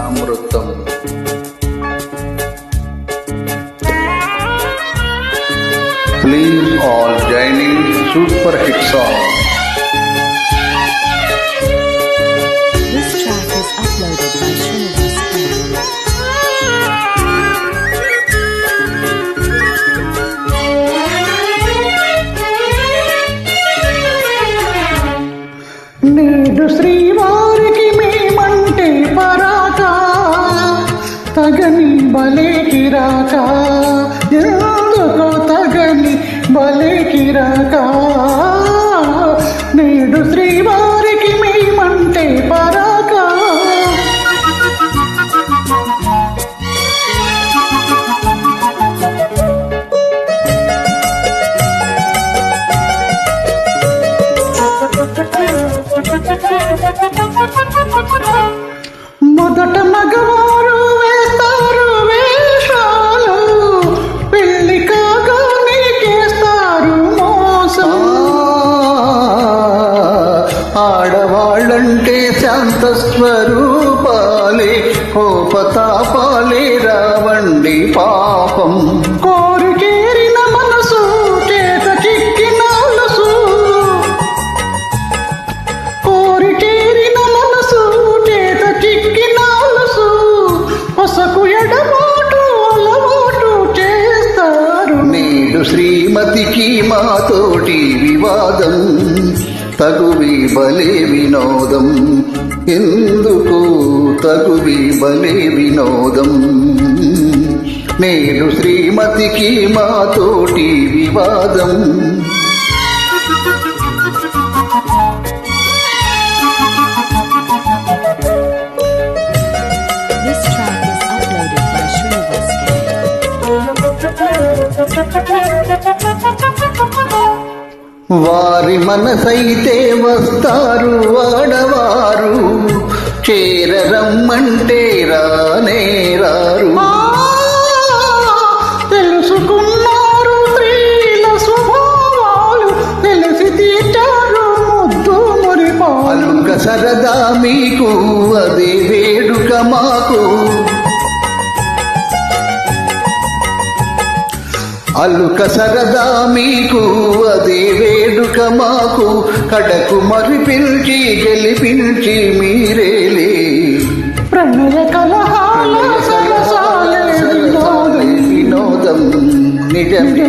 Amrutham please all joining super hit song ఎందుకో తగని బలేకి రాక నేడు శ్రీవారికి ఆడవాళ్ళంటే శాంత స్వరూపాలే కోపతాపాలే రావండి పాపం. కోరికేరిన మనసు చేత చిక్కిన అలసు. కోరికేరిన మనసు చేత చిక్కిన అలసు. పొసకు ఎడబాటు అలవాటు చేస్తారు. నేడు శ్రీమతికి మాతోటి వివాదం. తగువి బలే వినోదం. ఎందుకు తగువి బలే వినోదం? నేడు శ్రీమతికి మాతోటి వివాదం. వారి మనసైతే వస్తారు వాడవారు చేరరమ్మంటే రానే రారు. తెలుసుకున్నారు స్త్రీల స్వభావాలు తెలిసి తీర్చారు ముద్దు మురిపాలు. సరదా మీకు అదే వేడుక మాకు. అలుక సరదా మీకు అదే వేడుక మాకు. కడకు మరి పిలిచి గెలిపించి మీరేలే ప్రణయ కలహాల సరసాలే వినోదం. నిజమే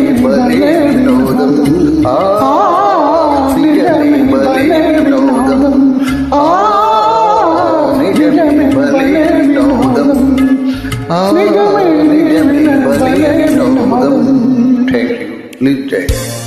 నిజమే